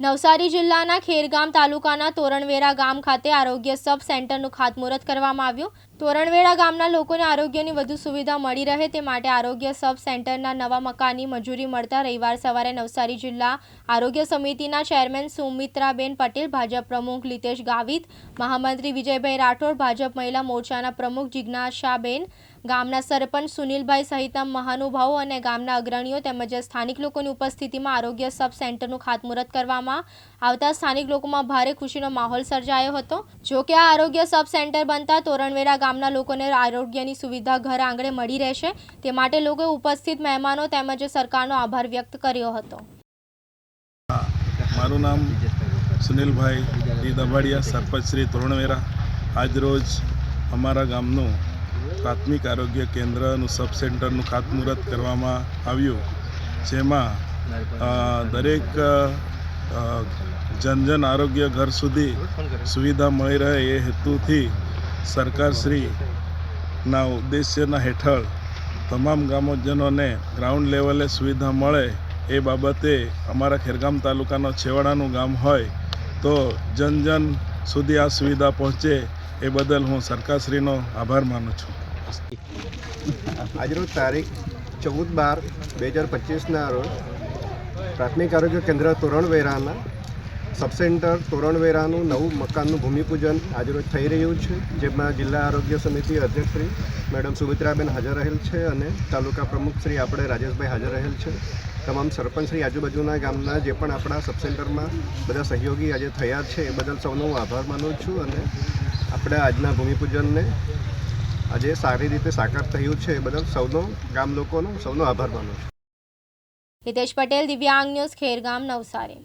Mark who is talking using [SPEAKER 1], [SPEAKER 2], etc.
[SPEAKER 1] નવસારી જિલ્લાના ખેરગામ તાલુકાના તોરણવેરા ગામ ખાતે આરોગ્ય સબ સેન્ટરનું ખાતમુહૂર્ત કરવામાં આવ્યું. તોરણવેરા ગામના લોકોને આરોગ્યની વધુ સુવિધા મળી રહે તે માટે આરોગ્ય સબ સેન્ટરના નવા મકાનની મંજૂરી મળતા રવિવાર સવારે નવસારી જિલ્લા આરોગ્ય સમિતિના ચેરમેન સુમિત્રાબેન પટેલ, ભાજપ પ્રમુખ લીતેશ ગાવિત, મહામંત્રી વિજયભાઈ રાઠોડ, ભાજપ મહિલા મોરચાના પ્રમુખ જિજ્ઞાસાબેન, ગામના સરપંચ સુનિલભાઈ સહિતના મહાનુભાવો અને ગામના અગ્રણીઓ તેમજ સ્થાનિક લોકોની ઉપસ્થિતિમાં આરોગ્ય સબ સેન્ટરનું ખાતમુહૂર્ત કરવામાં આવતા સ્થાનિક લોકોમાં ભારે ખુશીનો માહોલ સર્જાયો હતો. જો કે આ આરોગ્ય સબ સેન્ટર બનતા તોરણવેરા ગામના લોકોને આરોગ્યની સુવિધા ઘર આંગણે મળી રહેશે. તે માટે લોકોએ ઉપસ્થિત મહેમાનો તેમજ સરકારનો આભાર વ્યક્ત કર્યો હતો.
[SPEAKER 2] મારું નામ સુનિલભાઈ ડી દબાડિયા સરપંચ શ્રી તોરણવેરા આજરોજ અમારા ગામનું પ્રાથમિક આરોગ્ય કેન્દ્રનું સબ સેન્ટરનું ખાતમુહૂર્ત કરવામાં આવ્યું, જેમાં દરેક જનજન જન જન આરોગ્ય ઘર સુધી સુવિધા મળી રહે એ હેતુથી સરકારશ્રીના ઉદ્દેશ્યના હેઠળ તમામ ગામોજનોને ગ્રાઉન્ડ લેવલે સુવિધા મળે એ બાબતે અમારા ખેરગામ તાલુકાનો છેવાડાનું ગામ હોય તો જન જન સુધી આ સુવિધા પહોંચે એ બદલ હું સરકારશ્રીનો આભાર માનું છું.
[SPEAKER 3] આજરોજ તારીખ ચૌદ બાર બે હજાર પચીસના રોજ પ્રાથમિક આરોગ્ય કેન્દ્ર તોરણવેરાના સબસેન્ટર તોરણવેરાનું નવું મકાનનું ભૂમિપૂજન આજરોજ થઈ રહ્યું છે, જેમાં જિલ્લા આરોગ્ય સમિતિ અધ્યક્ષશ્રી મેડમ સુમિત્રાબેન હાજર રહેલ છે અને તાલુકા પ્રમુખ શ્રી આપણે રાજેશભાઈ હાજર રહેલ છે. તમામ સરપંચ શ્રી આજુબાજુના ગામના જે પણ આપણા સબસેન્ટરમાં બધા સહયોગી આજે થયા છે, એ બદલ સૌનો હું આભાર માનું છું અને આપણે આજના ભૂમિપૂજનને આજે સારી રીતે સાકાર થયું છે, એ બદલ સૌનો, ગામ લોકોનો સૌનો આભાર માનું છું.
[SPEAKER 1] હિતેશ પટેલ, દિવ્યાંગ ન્યૂઝ, ખેરગામ, નવસારી.